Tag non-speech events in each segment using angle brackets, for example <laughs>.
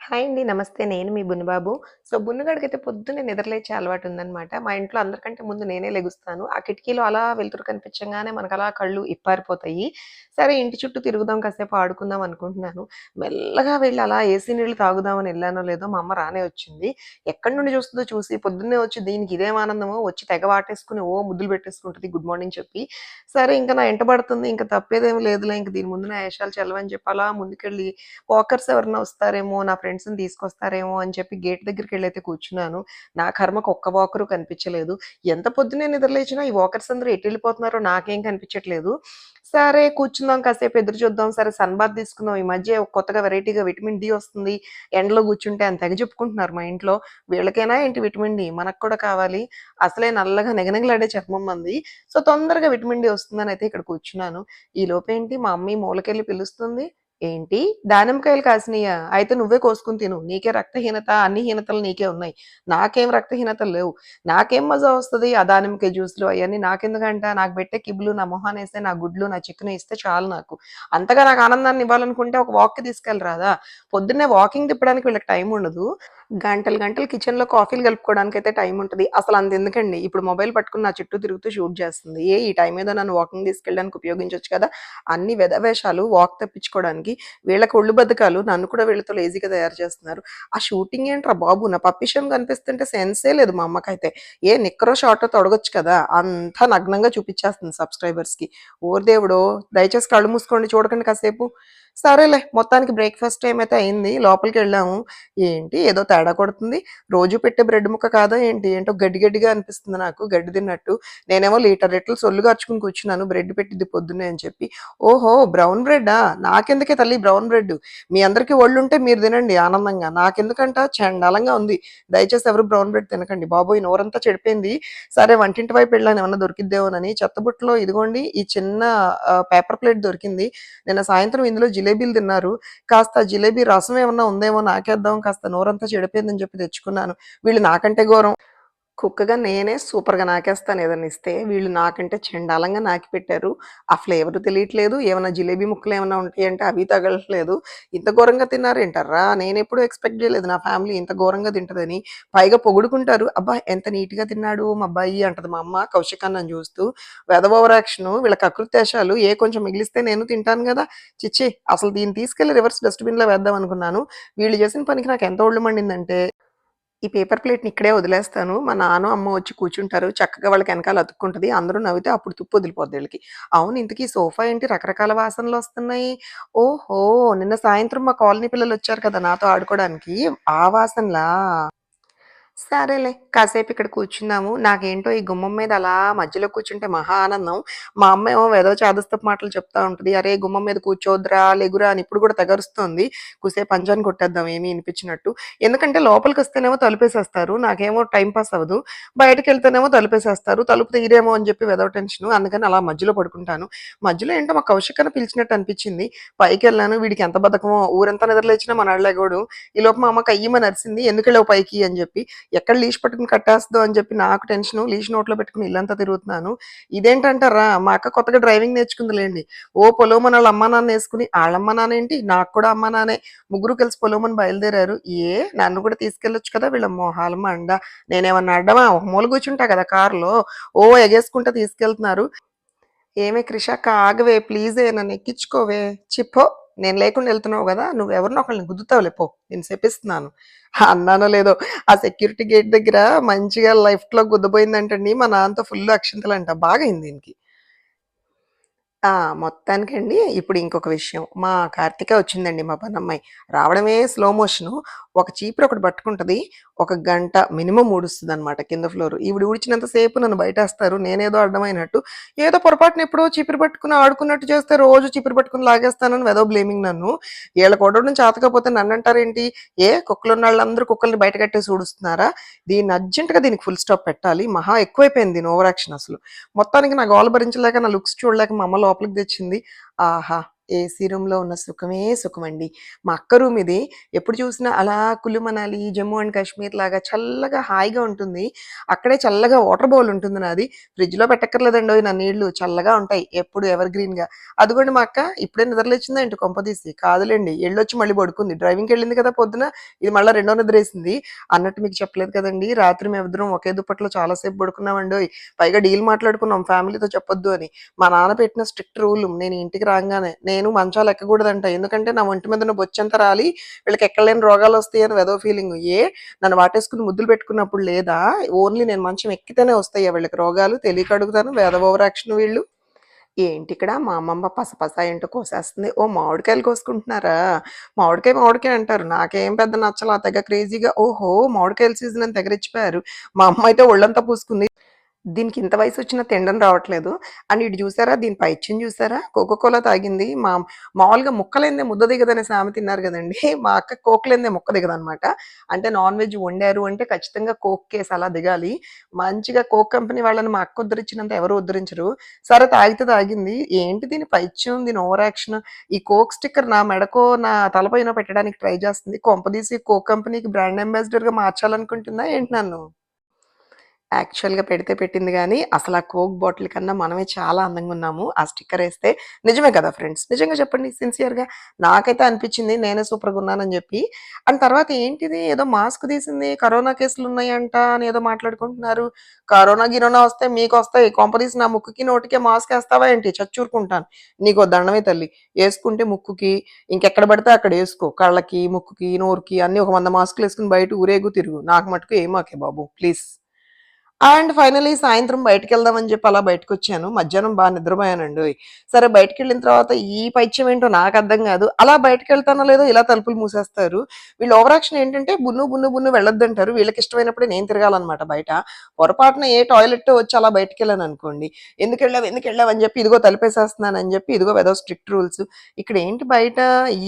Hi అండి. నమస్తే. నేను మీ బున్నబాబు. సో, బున్నగాడికి అయితే పొద్దున్నే నిద్రలేచే అలవాటు ఉందనమాట. మా ఇంట్లో అందరికంటే ముందు నేనే లెగుస్తాను. ఆ కిటికీలో అలా వెలుతురు మనకు అలా కళ్ళు ఇప్పారిపోతాయి. సరే ఇంటి చుట్టూ తిరుగుదాం, కాసేపు ఆడుకుందాం అనుకుంటున్నాను. మెల్లగా వెళ్ళి అలా ఏసీ నీళ్ళు తాగుదామని వెళ్ళానో లేదో మా అమ్మ రానే వచ్చింది. ఎక్కడి నుండి చూస్తుందో చూసి పొద్దున్నే వచ్చి దీనికి ఇదేం ఆనందమో వచ్చి తెగ వాటేసుకొని ఓ ముద్దులు పెట్టేసుకుంటుంది గుడ్ మార్నింగ్ చెప్పి. సరే ఇంకా నా ఎంట పడుతుంది. ఇంకా తప్పేదేమి లేదులే ఇంకా దీని ముందు నా ఏషాలు చెల్లవని చెప్పి అలా ముందుకెళ్ళి వాకర్స్ ఎవరైనా వస్తారేమో, నా ఫ్రెండ్స్‌ని తీసుకొస్తారేమో అని చెప్పి గేట్ దగ్గరికి వెళ్ళైతే కూర్చున్నాను. నా కర్మకు ఒక్క వాకరు కనిపించలేదు. ఎంత పొద్దునే నిద్రలేచినా ఈ వాకర్స్ అందరూ ఎటెళ్ళిపోతున్నారో నాకేం కనిపించట్లేదు. సరే కూర్చుందాం కాసేపు ఎదురు చూద్దాం. సరే సన్ బాత్ తీసుకుందాం. ఈ మధ్య కొత్తగా వెరైటీగా విటమిన్ డి వస్తుంది. ఎండలో కూర్చుంటే అని తెగ చెప్పుకుంటున్నారు మా ఇంట్లో. వీళ్ళకైనా ఏంటి విటమిన్ డి? మనకు కూడా కావాలి. అసలే నల్లగా నిగనిగలాడే చర్మం మంది. సో, తొందరగా విటమిన్ డి వస్తుందని అయితే ఇక్కడ కూర్చున్నాను. ఈ లోపేంటి మా అమ్మ మూలకెళ్ళి పిలుస్తుంది. ఏంటి దానిమ్మకాయలు కాసినియా? అయితే నువ్వే కోసుకుని తిను. నీకే రక్తహీనత, అన్ని హీనతలు నీకే ఉన్నాయి. నాకేం రక్తహీనతలు లేవు. నాకేం మజా వస్తది ఆ దానిమ్మకాయ జ్యూస్‌లు అవన్నీ నాకెందుకంట? నాకు పెట్టే కిబ్లు, నా మొహానేస్తే, నా గుడ్లు, నా చికెన్ ఇస్తే చాలు నాకు. అంతగా నాకు ఆనందాన్ని ఇవ్వాలనుకుంటే ఒక వాక్‌కి తీసుకెళ్ళరాదా? పొద్దున్నే వాకింగ్ తిప్పడానికి వీళ్ళకి టైం ఉండదు. గంటలు గంటలు కిచెన్‌లో కాఫీలు కలుపుకోవడానికి అయితే టైం ఉంటుంది అసలు అంతెందుకండి ఇప్పుడు మొబైల్ పట్టుకుని నా చుట్టూ తిరుగుతూ షూట్ చేస్తుంది. ఏ ఈ టైం ఏదో నన్ను వాకింగ్ తీసుకెళ్ళడానికి ఉపయోగించొచ్చు కదా! అన్ని వెధవేషాలు వాక్ తప్పించుకోవడానికి. వీళ్ళకి ఒళ్ళు బతకాలు నన్ను కూడా వీళ్ళతో లేజీగా తయారు చేస్తున్నారు. ఆ షూటింగ్ ఏంట్రా బాబు! నా పప్పిషం కనిపిస్తుంటే సెన్సే లేదు మా అమ్మకైతే. ఏ నిక్కరో, షార్ట్ తొడగొచ్చు కదా! అంతా నగ్నంగా చూపించేస్తుంది సబ్స్క్రైబర్స్‌కి. ఓరి దేవుడో! దయచేసి కళ్ళు మూసుకోండి చూడకండి కాసేపు. సరేలే మొత్తానికి బ్రేక్‌ఫాస్ట్ టైం అయితే అయింది. లోపలికి వెళ్ళాము ఏంటి ఏదో తేడా కొడుతుంది. రోజు పెట్టే బ్రెడ్ ముక్క కాదా ఏంటి? ఏంటో గడ్డి గడ్డిగా అనిపిస్తుంది నాకు గడ్డి తిన్నట్టు. నేనేమో లీటర్ లిటర్లు సొల్లు కార్చుకొని కూర్చున్నాను బ్రెడ్ పెట్టిద్ది పొద్దున్నే అని చెప్పి. ఓహో! బ్రౌన్ బ్రెడ్డా? నాకెందుకే తల్లి బ్రౌన్ బ్రెడ్. మీ అందరికి ఒళ్ళుంటే మీరు తినండి ఆనందంగా. నాకెందుకంట చండాలంగా ఉంది. దయచేసి ఎవరు బ్రౌన్ బ్రెడ్ తినకండి. బాబోయ్! నోరంతా చెడిపోయింది. సరే వంటింటి వైపు వెళ్ళాను ఏమన్నా దొరికిద్దేమోనని. చెత్తబుట్టలో ఇదిగోండి ఈ చిన్న పేపర్ ప్లేట్ దొరికింది. నిన్న సాయంత్రం ఇందులో జిలేబీలు తిన్నారు. కాస్త జిలేబీ రసం ఏమన్నా ఉందేమో నాకేద్దాం కాస్త నోరంతా చెడిపోయిందని చెప్పి తెచ్చుకున్నాను. వీళ్ళు నాకంటే ఘోరం. కుక్కగా నేనే సూపర్‌గా నాకేస్తాను ఏదైనా ఇస్తే. వీళ్ళు నాకంటే చండాలంగా నాకి పెట్టారు. ఆ ఫ్లేవర్ తెలియట్లేదు. ఏమైనా జిలేబీ ముక్కలు ఏమైనా ఉంటాయంటే అవి తగలట్లేదు. ఇంత ఘోరంగా తిన్నారేంటారా నేను ఎప్పుడూ ఎక్స్‌పెక్ట్ చేయలేదు నా ఫ్యామిలీ ఇంత ఘోరంగా తింటదని. పైగా పొగుడుకుంటారు. అబ్బా! ఎంత నీట్‌గా తిన్నాడు మా అబ్బాయి అంటది మా అమ్మ కౌశిక్ చూస్తూ. వెధవ ఓవర్ యాక్షను వీళ్ళ ఏ కొంచెం మిగిలిస్తే నేను తింటాను కదా చిచ్చే అసలు దీన్ని తీసుకెళ్ళి రివర్స్ డస్ట్‌బిన్‌లో వేద్దాం అనుకున్నాను. వీళ్ళు చేసిన పనికి నాకు ఎంత ఒళ్ళు మండిందంటే ఈ పేపర్ ప్లేట్‌ని ఇక్కడే వదిలేస్తాను. మా నాన్న అమ్మ వచ్చి కూర్చుంటారు. చక్కగా వాళ్ళకి వెనకాల అతుక్కుంటుంది అందరూ నవ్వితే అప్పుడు తుప్పు వదిలిపోద్ది వీళ్ళకి అవును ఇంతకీ సోఫా ఏంటి రకరకాల వాసనలు వస్తున్నాయి ఓహో! నిన్న సాయంత్రం మా కాలనీ పిల్లలు వచ్చారు కదా! నాతో ఆడుకోవడానికి. ఆ వాసనలా? సరేలే కాసేపు ఇక్కడ కూర్చున్నాము నాకేంటో ఈ గుమ్మం మీద అలా మధ్యలో కూర్చుంటే మహా ఆనందం. మా అమ్మ ఏమో ఏదో చాదస్తపు మాటలు చెప్తా ఉంటుంది అరే గుమ్మం మీద కూర్చోద్రా లెగురా" అని ఇప్పుడు కూడా తగరుస్తుంది కూసేపు పంచాన్ని కొట్టేద్దాం ఏమీ ఇనిపించినట్టు. ఎందుకంటే లోపలికి వస్తేనేమో తలుపేసేస్తారు. నాకేమో టైం పాస్ అవ్వదు. బయటకెళ్తేనేమో తలుపేసేస్తారు. తలుపు తీరేమో అని చెప్పి వెదవ టెన్షన్ అందుకని అలా మధ్యలో పడుకుంటాను. మధ్యలో ఏంటో మా కౌశిక్ పిలిచినట్టు అనిపించింది. పైకి వెళ్ళాను వీడికి ఎంత బతకమో ఊరంతా నిద్రలేచినా మనోడు లెగవడు. ఈలోపు మా అమ్మ కయ్యమని నరిసింది ఎందుకు వెళ్ళావు పైకి" అని చెప్పి. ఎక్కడ లీష్ పట్టుకుని కట్టేస్తుందో అని చెప్పి నాకు టెన్షన్ లీష్ నోట్లో పెట్టుకుని ఇల్లంతా తిరుగుతున్నాను. ఇదేంటంటారా మా అక్క కొత్తగా డ్రైవింగ్ నేర్చుకుందిలేండి ఓ పొలోమని వాళ్ళ అమ్మా నాన్న వేసుకుని వాళ్ళమ్మ నాన్న ఏంటి నాకు కూడా అమ్మా నాన్నే. ముగ్గురు కలిసి పొలోమని బయలుదేరారు. ఏ నన్ను కూడా తీసుకెళ్ళొచ్చు కదా! వీళ్ళ మొహాలు అండ నేనేమన్నా అడ్డమా? ఒక మూల కూర్చుంటా కదా కార్‌లో. ఓ ఎగేసుకుంటా తీసుకెళ్తున్నారు. ఏమే క్రిషక్క ఆగవే ప్లీజే నన్ను ఎక్కించుకోవే. చిప్పో నేను లేకుండా వెళ్తున్నావు కదా నువ్వు ఎవరినో ఒకళ్ళని గుద్దుతావులే పో. నేను చెప్పిస్తున్నాను అన్నానో లేదో ఆ సెక్యూరిటీ గేట్ దగ్గర మంచిగా లైఫ్లో గుద్దబోయిందంటండి మా నాన్నతో ఫుల్ అక్షింతలంట. బాగైంది దీనికి. ఆ! మొత్తానికండి ఇప్పుడు ఇంకొక విషయం. మా కార్తిక వచ్చిందండి మా పనమ్మాయి. రావడమే స్లో మోషను. ఒక చీపురు ఒకటి పట్టుకుంటది. ఒక గంట మినిమమ్ ఊడుస్తదనమాట కింద ఫ్లోర్. ఈవిడ ఊడిచినంత సేపు నన్ను బయటేస్తారు. నేనేదో అడ్డమైనట్టు. ఏదో పొరపాటున ఎప్పుడో చీపురు పట్టుకొని ఆడుకున్నట్టు చేస్తే రోజు చీపురు పట్టుకొని లాగేస్తానని వెధవ బ్లేమింగ్ నన్ను. ఈళ్ళకి ఊడవడం చేతకాపోతే నన్నంటారేంటి? ఏ కుక్కలున్నోళ్ళందరూ కుక్కల్ని బయట కట్టేసి ఊడుస్తున్నారా? దీన్ని అర్జెంట్‌గా దీనికి ఫుల్ స్టాప్ పెట్టాలి. మహా ఎక్కువైపోయింది దీని ఓవరాక్షన్ అసలు. మొత్తానికి నా గోల భరించలేక, నా లుక్స్ చూడలేక మా అమ్మ లోపలికి తెచ్చింది. ఆహా! ఏసీ రూమ్‌లో ఉన్న సుఖమే సుఖం అండి మా అక్క రూమ్ ఇది. ఎప్పుడు చూసినా అలా కులు మనాలి, జమ్మూ అండ్ కాశ్మీర్ లాగా చల్లగా హాయిగా ఉంటుంది. అక్కడే చల్లగా వాటర్ బౌల్ ఉంటుంది నాది. ఫ్రిడ్జ్‌లో పెట్టక్కర్లేదండోయ్ నా నీళ్ళు. చల్లగా ఉంటాయి. ఎప్పుడు ఎవర్ గ్రీన్‌గా. అదిగోండి మా అక్క ఇప్పుడే నిద్రలేచిందా ఏంటి కొంపదీసి? కాదులేండి ఎళ్ళొచ్చి మళ్ళీ పడుకుంది. డ్రైవింగ్‌కెళ్ళింది కదా పొద్దున. ఇది మళ్ళీ రెండో నిద్రేసింది. అన్నట్టు మీకు చెప్పలేదు కదండి రాత్రి మేమిద్దరం ఒకే దుప్పట్లో చాలాసేపు పడుకున్నామండి పైగా డీల్ మాట్లాడుకున్నాం ఫ్యామిలీతో చెప్పొద్దు అని. మా నాన్న పెట్టిన స్ట్రిక్ట్ రూల్ నేను ఇంటికి రాగానే నేను నేను మంచాలు ఎక్కకూడదంట. ఎందుకంటే నా ఒంటి మీద బొచ్చంత రాలి వీళ్ళకి ఎక్కడైనా రోగాలు వస్తాయి అని వెదో ఫీలింగ్ ఏ నన్ను వాటేసుకుని ముద్దులు పెట్టుకున్నప్పుడు లేదా? ఓన్లీ నేను మంచం ఎక్కితేనే వస్తాయి వీళ్ళకి రోగాలు? తెలియక అడుగుతాను. వెధవ ఓవర్ యాక్షన్ వీళ్ళు. మా అమ్మమ్మ పసపస ఏంటో కోసేస్తుంది. ఓ మామిడికాయలు కోసుకుంటున్నారా? మామిడికాయ, మామిడికాయ అంటారు. నాకేం పెద్ద నచ్చలా తెగ క్రేజీగా ఓహో! మామిడికాయల సీజన్ అని తెగరిచ్చిపోయారు మా అమ్మ అయితే ఒళ్ళంతా పూసుకుంది. దీనికి ఇంత వయసు వచ్చినా తినడం రావట్లేదు. అండ్ ఇటు చూసారా? దీని పైత్యం చూసారా? కోకో కోలా తాగింది. మా మామూలుగా ముక్కలేందే ముద్ద దిగదనే సామెత తిన్నారు కదండి <laughs> మా అక్క కోక్ ముక్క దిగదనమాట. అంటే నాన్ వెజ్ వండారు అంటే ఖచ్చితంగా కోక్ కేసు అలా దిగాలి. మంచిగా కోక్ కంపెనీ వాళ్ళని మా అక్క ఉద్ధరించినంత ఎవరు ఉద్ధరించరు. సరే తాగితే తాగింది. ఏంటి దీని పైచ్యం దీని ఓవర్ యాక్షన్. ఈ కోక్ స్టిక్కర్ నా మెడకో, నా తలపైన పెట్టడానికి ట్రై చేస్తుంది. కొంపదీసి కోక్ కంపెనీకి బ్రాండ్ అంబాసిడర్‌గా మార్చాలనుకుంటుందా ఏంటి నన్ను? యాక్చువల్‌గా పెడితే పెట్టింది కానీ అసలు ఆ కోక్ బాటిల్ కన్నా మనమే చాలా అందంగా ఉన్నాము ఆ స్టిక్కర్ వేస్తే నిజమే కదా ఫ్రెండ్స్? నిజంగా చెప్పండి సిన్సియర్‌గా. నాకైతే అనిపించింది నేనే సూపర్‌గున్నానని చెప్పి అండ్ తర్వాత ఏంటిది ఏదో మాస్క్ తీసింది. కరోనా కేసులు ఉన్నాయంట అని ఏదో మాట్లాడుకుంటున్నారు. కరోనా, గిరోనా వస్తే మీకు వస్తాయి కొంపదీసి నా ముక్కుకి, నోటికే మాస్క్ వేస్తావా ఏంటి? చచ్చూరుకుంటాను. నీకు దండమే తల్లి. వేసుకుంటే ముక్కుకి, ఇంకెక్కడ పడితే అక్కడ వేసుకో కళ్ళకి, ముక్కుకి, నోరుకి అన్ని ఒక వంద మాస్కులు వేసుకుని బయట ఊరేగు తిరుగు. నాకు మటుకు ఏమాకే బాబు ప్లీజ్. అండ్ ఫైనలీ సాయంత్రం బయటకు వెళ్దామని చెప్పి అలా బయటకొచ్చాను. మధ్యాహ్నం బాగా నిద్రపోయానండి సరే బయటికెళ్ళిన తర్వాత ఈ పైత్యం ఏంటో నాకు అర్థం కాదు అలా బయటికెళ్తానో లేదో ఇలా తలుపులు మూసేస్తారు. వీళ్ళు ఓవరాక్షన్ ఏంటంటే బున్ను, బున్ను, బున్ను వెళ్ళొద్దంటారు. వీళ్ళకిష్టమైనప్పుడే నేను తిరగాలన్నమాట బయట. పొరపాటున ఏ టాయిలెట్ వచ్చి అలా బయటికెళ్ళాననుకోండి. ఎందుకెళ్ళావు, ఎందుకెళ్ళావు అని చెప్పి ఇదిగో తలుపేసేస్తున్నాను అని చెప్పి ఇదిగో వెదో స్ట్రిక్ట్ రూల్స్. ఇక్కడ ఏంటి బయట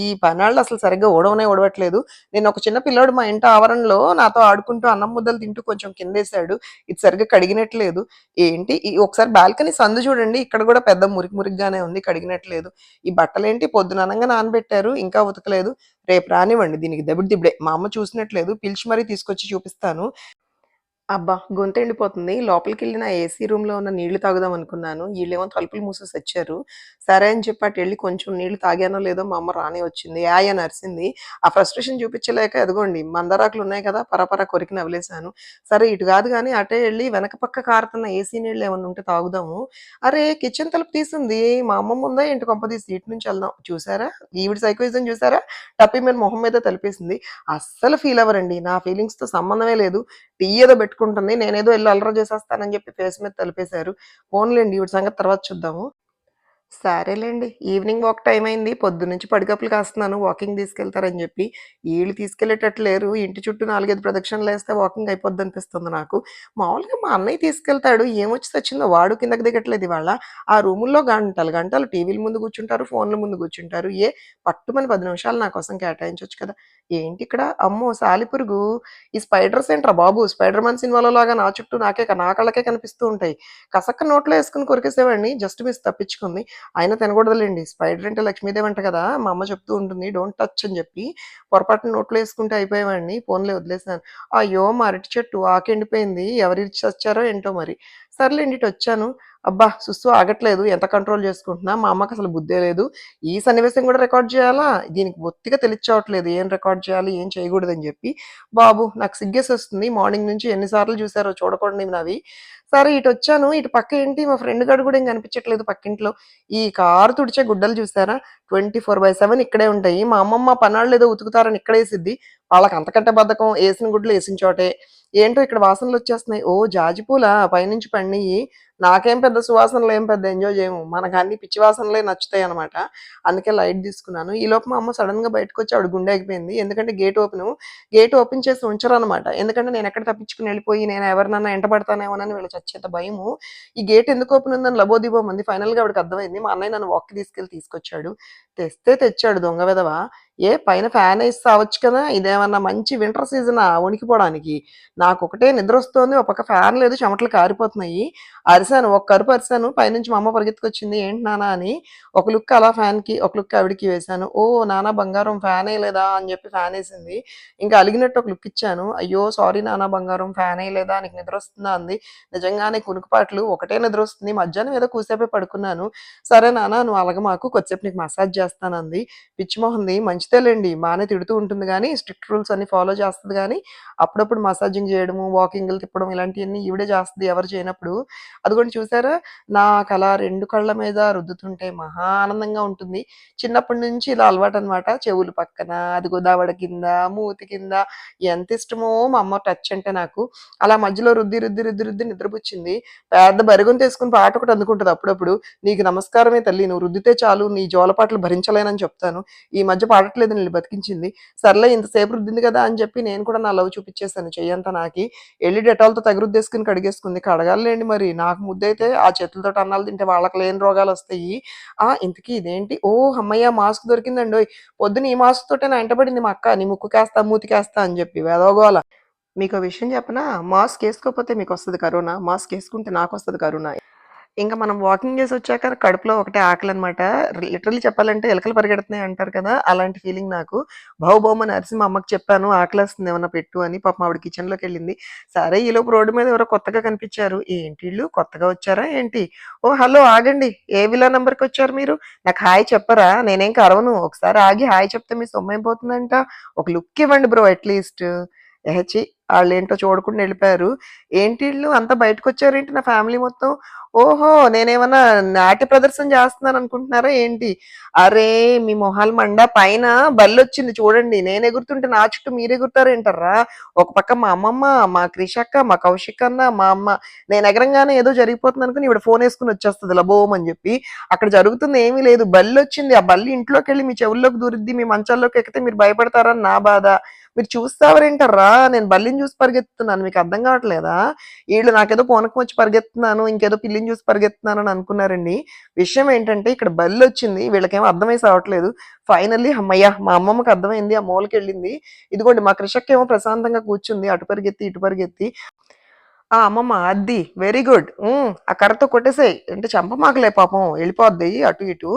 ఈ పనాళ్ళు అసలు సరిగ్గా ఓడవనే ఊడవట్లేదు. నేను ఒక చిన్న పిల్లోడు మా ఇంటి ఆవరణలో నాతో ఆడుకుంటూ అన్నం ముద్దలు తింటూ కొంచెం కిందేశాడు ఇట్స్ సరిగ్గా కడిగినట్లేదు. ఏంటి ఈ ఒకసారి బాల్కనీ సందు చూడండి. ఇక్కడ కూడా పెద్ద మురికి మురికిగానే ఉంది. కడిగినట్లేదు. ఈ బట్టలేంటి పొద్దున అనంగా నానబెట్టారు. ఇంకా ఉతకలేదు. రేపు రానివ్వండి దీనికి దబిడి దిబ్బడే మా అమ్మ చూసినట్లేదు. పిలిచి మరీ తీసుకొచ్చి చూపిస్తాను. అబ్బా! గొంతెండిపోతుంది. లోపలికెళ్ళి నా ఏసీ రూమ్‌లో ఉన్న నీళ్ళు తాగుదాం అనుకున్నాను. ఈళ్ళేమో తలుపులు మూసేసి వచ్చారు సరే అని చెప్పి అటెళ్ళి కొంచెం నీళ్ళు తాగానో లేదో మా అమ్మ రానే వచ్చింది. యాయ్ అని అరిసింది. ఆ ఫ్రస్ట్రేషన్ చూపించలేక అదిగోండి మందారాకులున్నాయి కదా! పరపర కొరికి నమిలేసాను. సరే ఇటు కాదు గానీ అటే వెళ్ళి వెనక పక్క కారుతున్న ఏసీ నీళ్ళు ఏమన్నా ఉంటే తాగుదాము. అరే! కిచెన్ తలుపు తీసుంది. మా అమ్మమ్మ ఉందా ఏంటి కొంపదీసి ఇటు నుంచి ఎళ్దాం. చూసారా? ఈవిడ సైకోయిజం చూసారా? టప్పీమని మొహం మీద తలిపేసింది. అస్సలు ఫీల్ అవ్వరండి. నా ఫీలింగ్స్‌తో సంబంధమే లేదు. టీ ఏదో పెట్టుకుంటుంది. నేనేదో వెళ్ళి అల్లరి చేసేస్తానని చెప్పి ఫేస్ మీద తలిపేశారు ఫోన్లేండి ఈవిడ సంగతి తర్వాత చూద్దాము. సరేలేండి ఈవినింగ్ వాక్ టైం అయింది. పొద్దున్నుంచి పడిగప్పులు కాస్తున్నాను వాకింగ్ తీసుకెళ్తారని చెప్పి వీళ్ళు తీసుకెళ్ళేటట్టు లేరు. ఇంటి చుట్టూ నాలుగైదు ప్రదక్షిణలు వేస్తే వాకింగ్ అయిపోద్ది అనిపిస్తుంది నాకు. మామూలుగా మా అన్నయ్య తీసుకెళ్తాడు. ఏమొచ్చి తెచ్చిందో వాడు కిందకి దిగట్లేదు ఇవాళ. ఆ రూముల్లో గంటలు గంటలు టీవీల ముందు కూర్చుంటారు. ఫోన్‌ల ముందు కూర్చుంటారు. ఏ పట్టుమని పది నిమిషాలు నా కోసం కేటాయించవచ్చు కదా! ఏంటిక్కడ అమ్మో! సాలిపురుగు. ఈ స్పైడర్స్ ఏంట్రా బాబు! 'స్పైడర్ మ్యాన్' సినిమాలో లాగా నా చుట్టూ నాకే నా కళ్ళకే కనిపిస్తూ ఉంటాయి. కసక్క నోట్లో వేసుకుని కొరికేసేవాడిని. Just miss తప్పించుకుంది. అయినా తినకూడదులేండి స్పైడర్ అంటే లక్ష్మీదేవి అంట కదా! మా అమ్మ చెప్తూ ఉంటుంది. డోంట్ టచ్ అని చెప్పి పొరపాటున నోట్లో వేసుకుంటే అయిపోయేవాడిని. ఫోన్లో వదిలేసాను. అయ్యో! మా అరటి చెట్టు ఆకెండిపోయింది. ఎవరిచ్చి వచ్చారో ఏంటో మరి. సర్లేండి ఇటొచ్చాను. అబ్బా! సుస్సు ఆగట్లేదు. ఎంత కంట్రోల్ చేసుకుంటున్నా. మా అమ్మకి అసలు బుద్ధే లేదు. ఈ సన్నివేశం కూడా రికార్డ్ చేయాలా? దీనికి బొత్తిగా తెలియచావట్లేదు. ఏం రికార్డ్ చేయాలి? ఏం చేయకూడదని చెప్పి బాబు నాకు సిగ్గేసేస్తుంది. మార్నింగ్ నుంచి ఎన్నిసార్లు చూసారో చూడకూడదు నవి సరే ఇటు వచ్చాను ఇటు పక్క ఏంటి మా ఫ్రెండ్ గాడు కూడా ఏం కనిపించట్లేదు పక్కింట్లో. ఈ కారు తుడిచే గుడ్డలు చూసారా? 24/7 ఇక్కడే ఉంటాయి. మా అమ్మమ్మ పనాళ్ళేదో ఉతుకుతారని ఇక్కడేసిద్ది. వాళ్ళకి అంతకంటే బద్ధకం. వేసిన గుడ్లు వేసిన చోటే. ఏంటో ఇక్కడ వాసనలు వచ్చేస్తున్నాయి ఓ జాజిపూల పైనుంచి పండియి నాకేం పెద్ద సువాసనలు ఏం పెద్ద ఎంజాయ్ చేయము. మనకన్ని పిచ్చి వాసనలే నచ్చుతాయనమాట. అందుకే లైట్ తీసుకున్నాను. ఈలోపు మా అమ్మ సడెన్‌గా బయటకొచ్చి ఆవిడ గుండె ఆగిపోయింది. ఎందుకంటే గేట్ ఓపెన్ గేట్ ఓపెన్ చేసి ఉంచరనమాట. ఎందుకంటే నేను ఎక్కడ తప్పించుకుని వెళ్ళిపోయి నేను ఎవరినన్నా ఎంటబడతానేమోనని వీళ్ళు చచ్చేంత భయము. ఈ గేట్ ఎందుకు ఓపెన్ ఉందని లబోదిబోమంది. ఫైనల్‌గా ఆవిడకి అర్థమైంది. మా అన్నయ్య నన్ను వాక్‌కి తీసుకెళ్ళి తీసుకొచ్చాడు. తెస్తే తెచ్చాడు దొంగ విధవా ఏ పైన ఫ్యాన్ ఏసి సావచ్చు కదా! ఇదేమన్నా మంచి వింటర్ సీజన్ వణికిపోవడానికి. నాకొకటే నిద్రొస్తోంది. ఒక పక్క ఫ్యాన్ లేదు చెమటలు కారిపోతున్నాయి. అరిసాను. ఒక్క కరుపు అరిసాను. పైనుంచి మా అమ్మ పరిగెత్తుకొచ్చింది. "ఏంటి నానా అని. ఒక లుక్ అలా ఫ్యాన్‌కి, ఒక లుక్ ఆవిడకి వేశాను. ఓ నానా బంగారం ఫ్యాన్ లేదా అని చెప్పి ఫ్యాన్ వేసింది ఇంకా అలిగినట్టు ఒక లుక్ ఇచ్చాను. "అయ్యో! సారీ నానా బంగారం ఫ్యాన్ లేదా నీకు నిద్ర వస్తుందా అంది. నిజంగానే కునుకుపాట్లు. ఒకటే నిద్ర వస్తుంది మధ్యాహ్నం ఏదో కూసేపే పడుకున్నాను. "సరే నానా నువ్వు అలగమాకు. కొద్దిసేపు నీకు మసాజ్ చేస్తానంది." పిచ్చి మంచి మంచిదేలెండి. మానే తిడుతూ ఉంటుంది కానీ స్ట్రిక్ట్ రూల్స్ అన్ని ఫాలో చేస్తుంది కానీ అప్పుడప్పుడు మసాజింగ్ చేయడము, వాకింగ్‌లు తిప్పడం ఇలాంటివన్నీ ఈవిడే చేస్తుంది ఎవరు చేయనప్పుడు. అదిగోండి చూసారా? నాకలా 2 కళ్ళ మీద రుద్దుతుంటే మహా ఆనందంగా ఉంటుంది. చిన్నప్పటి నుంచి ఇలా అలవాటు అనమాట చెవులు పక్కన, అది గోదావడ కింద, మూతి కింద ఎంత ఇష్టమో మా అమ్మ టచ్ అంటే నాకు. అలా మధ్యలో రుద్ది, రుద్ది, రుద్ది, రుద్ది నిద్రపుచ్చింది. పెద్ద బరిగొంతేసుకొని పాట ఒకటి అందుకుంటుంది అప్పుడప్పుడు. "నీకు నమస్కారమే తల్లి. నువ్వు రుద్దితే చాలు నీ జోలపాట్లు భరించలేనని" చెప్తాను. ఈ మధ్య పాట పాడట్లేదు నేను బతికించింది. సర్లే ఇంతసేపు రుద్దింది కదా! అని చెప్పి నేను కూడా నా లవ్ చూపించేశాను చెయ్యంతా నాకి. వెళ్ళి డెటాల్‌తో తెగరుద్దేసుకొని కడిగేసుకుంది. కడగాలిలెండి మరి. నాకు ముద్దైతే ఆ చేతులతోటి అన్నాలు తింటే వాళ్ళకి లేని రోగాలు వస్తాయి ఆ! ఇంతకీ ఇదేంటి ఓ అమ్మయ్య మాస్క్ దొరికిందండోయ్! పొద్దున ఈ మాస్క్ తోటే నా ఎంటబడింది మా అక్క. నీ ముక్కుకేస్తా, మూతికేస్తా అని చెప్పి వేదోగోళ మీకు విషయం చెప్పనా? మాస్క్ వేసుకోకపోతే మీకు వస్తుంది కరోనా. మాస్క్ వేసుకుంటే నాకు వస్తుంది కరోనా. ఇంకా మనం వాకింగ్ చేసి వచ్చాక కడుపులో ఒకటే ఆకలి అనమాట లిటరల్లీ చెప్పాలంటే ఎలకలు పరిగెడుతున్నాయి అంటారు కదా! అలాంటి ఫీలింగ్ నాకు. భౌ భౌమని మా అమ్మకి చెప్పాను ఆకలేస్తుంది ఏమన్నా పెట్టు అని. పాపం ఆవిడ కిచెన్లోకి వెళ్ళింది సరే ఈలోపు రోడ్డు మీద ఎవరో కొత్తగా కనిపించారు ఏంటి వీళ్ళు కొత్తగా వచ్చారా ఏంటి? ఓ హలో ఆగండి. ఏ విలా నెంబర్కి వచ్చారు మీరు? నాకు హాయ్ చెప్పరా? నేనేం కరవను. ఒకసారి ఆగి హాయ్ చెప్తే మీ సొమ్మైపోతుందంట ఒక లుక్ ఇవ్వండి బ్రో అట్‌లీస్ట్. ఎహచి వాళ్ళు ఏంటో చూడకుండా ఎళ్ళిపోయారు. ఏంటీళ్ళు అంతా బయటకొచ్చారేంటి నా ఫ్యామిలీ మొత్తం? ఓహో! నేనేమన్నా నాట్య ప్రదర్శన చేస్తున్నాను అనుకుంటున్నారా ఏంటి? అరే! మీ మొహాల మండ పైన బల్లొచ్చింది చూడండి. నేను ఎగురుతుంటే నా చుట్టూ మీరెగురుతారేంటర్రా? ఒక పక్క మా అమ్మమ్మ, మా క్రిషక్క, మా కౌశికన్న, మా అమ్మ. నేను ఎగరంగానే ఏదో జరిగిపోతుందనుకుని వేసుకుని వచ్చేస్తుంది వచ్చేస్తది అని చెప్పి అక్కడ జరుగుతుంది ఏమీ లేదు. బల్లొచ్చింది. ఆ బల్లి ఇంట్లోకి వెళ్ళి మీ చెవుల్లోకి దూరిద్ది. మీ మంచాల్లోకి ఎక్కితే మీరు భయపడతారని నా బాధ. మీరు చూస్తావరేంటారా నేను బల్లిని చూసి పరిగెత్తున్నాను మీకు అర్థం కావట్లేదా? వీళ్ళు నాకేదో పూనకం వచ్చి పరిగెత్తున్నాను ఇంకేదో పిల్లిని చూసి పరిగెత్తున్నానని అనుకున్నారండి. విషయం ఏంటంటే ఇక్కడ బల్లి వచ్చింది వీళ్ళకేమో అర్థమై సావట్లేదు. ఫైనల్లీ హమ్మయ్య! మా అమ్మమ్మకి అర్థమైంది. ఆ మూలకెళ్ళింది. ఇదిగోండి మా క్రిషక్కేమో ప్రశాంతంగా కూర్చుంది. అటు పరిగెత్తి, ఇటు పరిగెత్తి. ఆ! అమ్మమ్మ అద్ది. Very good. ఆ కర్రతో కొట్టేసేయి. అంటే చంపమాకలే పాపం వెళ్ళిపోద్ది అటు ఇటు.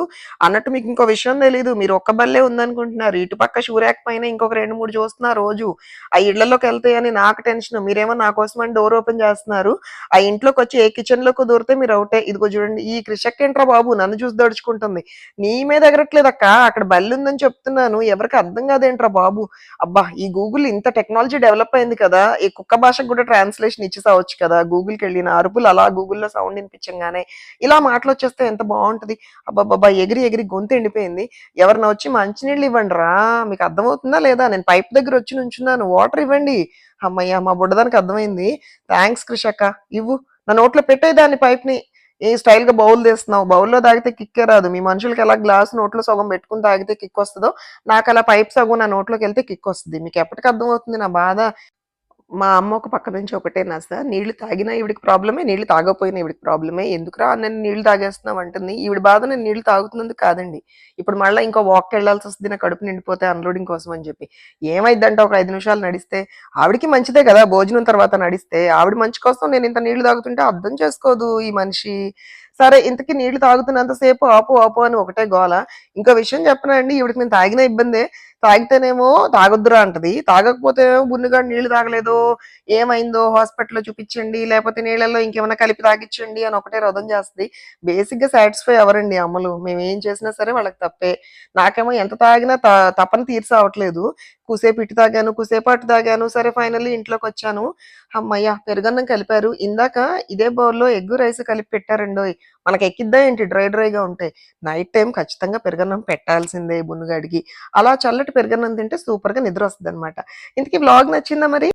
అన్నట్టు మీకు ఇంకో విషయం తెలీదు. మీరు ఒక్క బల్లే ఉందనుకుంటున్నారు. ఇటు పక్క షూరాక్ పైన ఇంకొక రెండు మూడు చూస్తున్నారు రోజు. ఆ ఇళ్ళలోకెళ్తాయని నాకు టెన్షన్ మీరేమో నా కోసమని డోర్ ఓపెన్ చేస్తున్నారు. ఆ ఇంట్లోకి వచ్చి ఏ కిచెన్లోకి దూరితే మీరు అవుటే ఇదిగో చూడండి ఈ క్రిషక్కేంట్రా బాబు నన్ను చూసి దడుచుకుంటుంది. నీ మీద ఎగరట్లేదు అక్క అక్కడ బల్లి ఉందని చెప్తున్నాను. ఎవరికి అర్థం కాదేంట్రా బాబు! అబ్బా! ఈ గూగుల్ ఇంత టెక్నాలజీ డెవలప్ అయింది కదా! ఈ కుక్క భాషకు కూడా ట్రాన్స్‌లేషన్ ఇచ్చేసావచ్చు కదా! గూగుల్‌కెళ్ళి నా అరుపులు అలా గూగుల్‌లో సౌండ్ వినిపించంగానే ఇలా మాటలు వచ్చేస్తే ఎంత బాగుంటుంది అబ్బాబ్బా ఎగిరి ఎగిరి గొంతు ఎండిపోయింది. ఎవరిన వచ్చి మంచినీళ్ళు ఇవ్వండిరా. మీకు అర్థమవుతుందా లేదా? నేను పైప్ దగ్గర వచ్చి నుంచున్నాను. వాటర్ ఇవ్వండి. అమ్మయ్య మా బుడ్డదానికి అర్థమైంది. థ్యాంక్స్ కృషక్క ఇవ్వు. నా నోట్లో పెట్టేదాన్ని పైప్‌ని. ఏ స్టైల్‌గా బౌల్ తీస్తున్నావు. బౌల్‌లో తాగితే కిక్కే రాదు. మీ మనుషులకి ఎలా గ్లాస్ నోట్లో సగం పెట్టుకొని తాగితే కిక్కి వస్తుందో నాకు అలా పైప్ సగం నా నోట్లోకి వెళ్తే కిక్ వస్తుంది మీకు ఎప్పటికి అర్థమవుతుంది నా బాధ? మా అమ్మ ఒక పక్క నుంచి ఒకటే నస. నీళ్ళు తాగినా ఈవిడికి ప్రాబ్లమే, నీళ్ళు తాగకపోయినా ఈవిడికి ప్రాబ్లమే. ఎందుకురా నేను నీళ్ళు తాగేస్తున్నావు అంటుంది. ఈవిడ బాధ నేను నీళ్ళు తాగుతున్నందుకు కాదండి. ఇప్పుడు మళ్ళీ ఇంకో వాక్‌కెళ్ళాల్సొస్తది నా కడుపు నిండిపోతే అన్‌లోడింగ్ కోసం అని చెప్పి. ఏమైందంటే ఒక ఐదు నిమిషాలు నడిస్తే? ఆవిడకి మంచిదే కదా! భోజనం తర్వాత నడిస్తే. ఆవిడ మంచి కోసం ఇంత నీళ్ళు తాగుతుంటే అర్థం చేసుకోదు ఈ మనిషి. సరే ఇంతకీ నీళ్ళు తాగుతున్నంత సేపు ఆపు, ఆపు అని ఒకటే గోల. ఇంకో విషయం చెప్పనండి ఈవిడికి నేను తాగిన ఇబ్బందే. తాగితేనేమో తాగొద్దురా అంటది. తాగకపోతే బున్నుగాడు నీళ్ళు తాగలేదు. ఏమైందో హాస్పిటల్‌లో చూపించండి లేకపోతే నీళ్ళల్లో ఇంకేమైనా కలిపి తాగిచ్చండి అని ఒకటే రోదన చేస్తది. బేసిక్‌గా సాటిస్ఫై అవ్వరండి అమ్మలు. మేము ఏం చేసినా సరే వాళ్ళకి తప్పే. నాకేమో ఎంత తాగినా త తపన తీర్సవట్లేదు. కూసేపు ఇటు తాగాను, కూసేపు అటు తాగాను. సరే ఫైనల్లీ ఇంట్లోకొచ్చాను. అమ్మయ్య పెరుగన్నం కలిపారు. ఇందాక ఇదే బౌల్‌లో ఎగ్గు, రైస్ కలిపి పెట్టారండోయ్! మనకెక్కిద్దా ఏంటి డ్రై డ్రైగా ఉంటే? నైట్ టైం ఖచ్చితంగా పెరుగన్నం పెట్టాల్సిందే బున్నుగాడికి. అలా చల్లటి పెరుగన్నం తింటే సూపర్‌గా నిద్రొస్తదనమాట. ఇంతకీ బ్లాగ్ నచ్చిందా మరి?